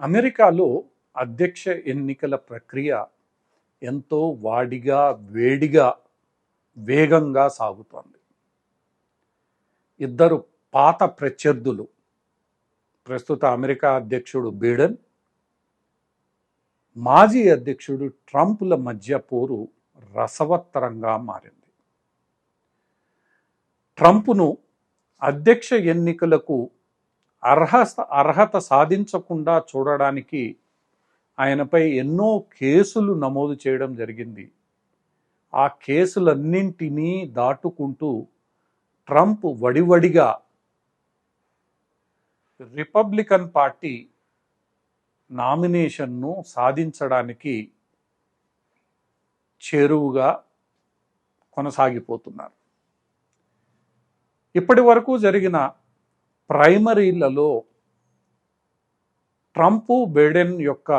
అమెరికాలో అధ్యక్ష ఎన్నికల ప్రక్రియ ఎంతో వాడిగా వేడిగా వేగంగా సాగుతోంది. ఇద్దరు పాత ప్రత్యర్థులు ప్రస్తుత అమెరికా అధ్యక్షుడు బీడెన్ మాజీ అధ్యక్షుడు ట్రంప్ల మధ్య పోరు రసవత్తరంగా మారింది. ట్రంప్ను అధ్యక్ష ఎన్నికలకు అర్హత అర్హత సాధించకుండా చూడడానికి ఆయనపై ఎన్నో కేసులు నమోదు చేయడం జరిగింది. ఆ కేసులన్నింటినీ దాటుకుంటూ ట్రంప్ వడివడిగా రిపబ్లికన్ పార్టీ నామినేషన్ను సాధించడానికి చేరువుగా కొనసాగిపోతున్నారు. ఇప్పటి వరకు జరిగిన ప్రైమరీలలో ట్రంప్ బైడెన్ యొక్క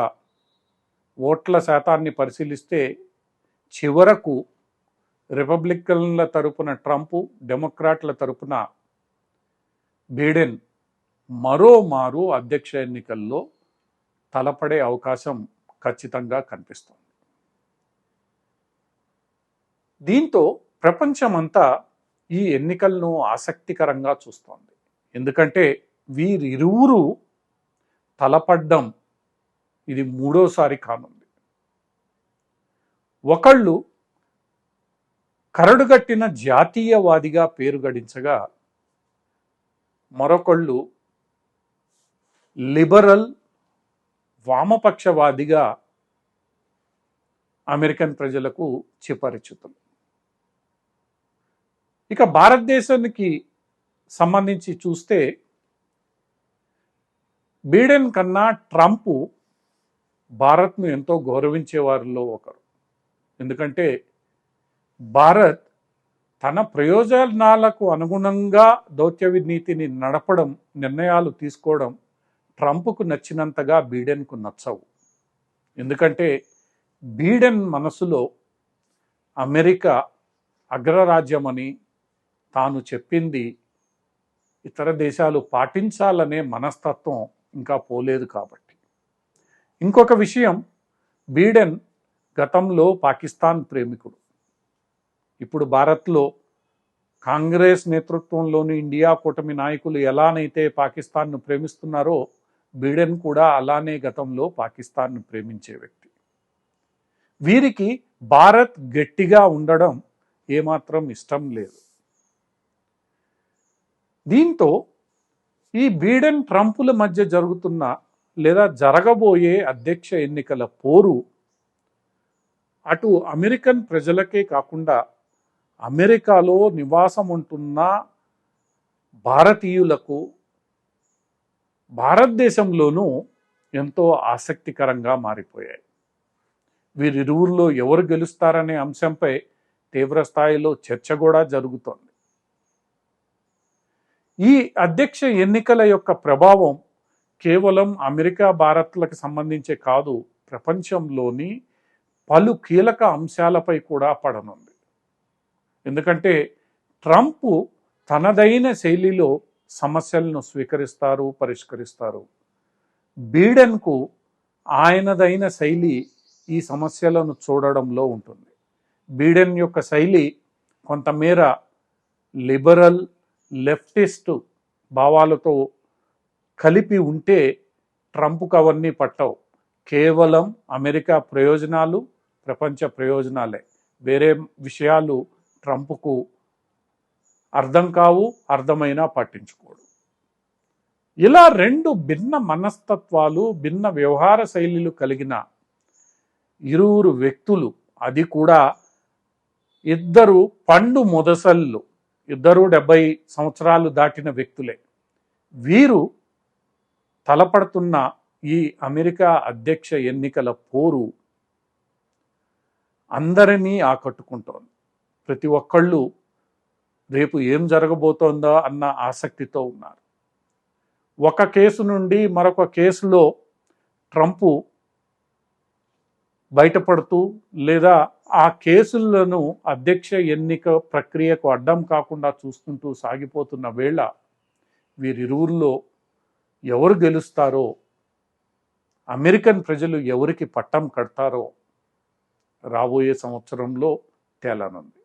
ఓట్ల శాతాన్ని పరిశీలిస్తే చివరకు రిపబ్లికన్ల తరపున ట్రంప్ డెమోక్రాట్ల తరపున బైడెన్ మరోమారు అధ్యక్ష ఎన్నికల్లో తలపడే అవకాశం ఖచ్చితంగా కనిపిస్తుంది. దీంతో ప్రపంచమంతా ఈ ఎన్నికలను ఆసక్తికరంగా చూస్తోంది. ఎందుకంటే వీరిరువురు తలపడ్డం ఇది మూడోసారి కానుంది. ఒకళ్ళు కరడుగట్టిన జాతీయవాదిగా పేరు గడించగా మరొకళ్ళు లిబరల్ వామపక్షవాదిగా అమెరికన్ ప్రజలకు చిపరిచితులు ఇక భారతదేశానికి సంబంధించి చూస్తే బీడెన్ కన్నా ట్రంప్ భారత్ను ఎంతో గౌరవించే వారిలో ఒకరు. ఎందుకంటే భారత్ తన ప్రయోజనాలకు అనుగుణంగా దౌత్య నీతిని నడపడం నిర్ణయాలు తీసుకోవడం ట్రంప్కు నచ్చినంతగా బీడెన్కు నచ్చవు. ఎందుకంటే బీడెన్ మనసులో అమెరికా అగ్రరాజ్యమని తాను చెప్పింది ఇతర దేశాలు పాటించాలనే మనస్తత్వం ఇంకా పోలేదు కాబట్టి. ఇంకొక విషయం బీడెన్ గతంలో పాకిస్తాన్ ప్రేమికుడు. ఇప్పుడు భారత్లో కాంగ్రెస్ నేతృత్వంలోని ఇండియా కూటమి నాయకులు ఎలానైతే పాకిస్తాన్ను ప్రేమిస్తున్నారో బీడెన్ కూడా అలానే గతంలో పాకిస్తాన్ను ప్రేమించే వ్యక్తి. వీరికి భారత్ గట్టిగా ఉండడం ఏమాత్రం ఇష్టం లేదు. దీంతో ఈ బీడెన్ ట్రంపుల మధ్య జరుగుతున్న లేదా జరగబోయే అధ్యక్ష ఎన్నికల పోరు అటు అమెరికన్ ప్రజలకే కాకుండా అమెరికాలో నివాసం ఉంటున్న భారతీయులకు భారతదేశంలోనూ ఎంతో ఆసక్తికరంగా మారిపోయాయి. వీరిరువుల్లో ఎవరు గెలుస్తారనే అంశంపై తీవ్ర స్థాయిలో చర్చ కూడా జరుగుతోంది. ఈ అధ్యక్ష ఎన్నికల యొక్క ప్రభావం కేవలం అమెరికా భారత్లకు సంబంధించే కాదు ప్రపంచంలోని పలు కీలక అంశాలపై కూడా పడనుంది. ఎందుకంటే ట్రంప్ తనదైన శైలిలో సమస్యలను స్వీకరిస్తారు పరిష్కరిస్తారు. బీడెన్కు ఆయనదైన శైలి ఈ సమస్యలను చూడడంలో ఉంటుంది. బీడెన్ యొక్క శైలి కొంతమేర లిబరల్ లెఫ్టిస్ట్ భావాలతో కలిపి ఉంటే ట్రంప్కు అవన్నీ పట్టవు. కేవలం అమెరికా ప్రయోజనాలు ప్రపంచ ప్రయోజనాలే. వేరే విషయాలు ట్రంప్కు అర్థం కావు అర్థమైనా పట్టించుకోడు. ఇలా రెండు భిన్న మనస్తత్వాలు భిన్న వ్యవహార శైలిలు కలిగిన ఇరువురు వ్యక్తులు అది కూడా ఇద్దరు పండు మొదసళ్ళు. ఇద్దరు డెబ్బై సంవత్సరాలు దాటిన వ్యక్తులే. వీరు తలపడుతున్న ఈ అమెరికా అధ్యక్ష ఎన్నికల పోరు అందరినీ ఆకట్టుకుంటోంది. ప్రతి ఒక్కళ్ళు రేపు ఏం జరగబోతోందో అన్న ఆసక్తితో ఉన్నారు. ఒక కేసు నుండి మరొక కేసులో ట్రంపు బయటపడుతూ లేదా ఆ కేసులను అధ్యక్ష ఎన్నిక ప్రక్రియకు అడ్డం కాకుండా చూసుకుంటూ సాగిపోతున్న వేళ వీరిరువుల్లో ఎవరు గెలుస్తారో అమెరికన్ ప్రజలు ఎవరికి పట్టం కడతారో రాబోయే సంవత్సరంలో తేలనుంది.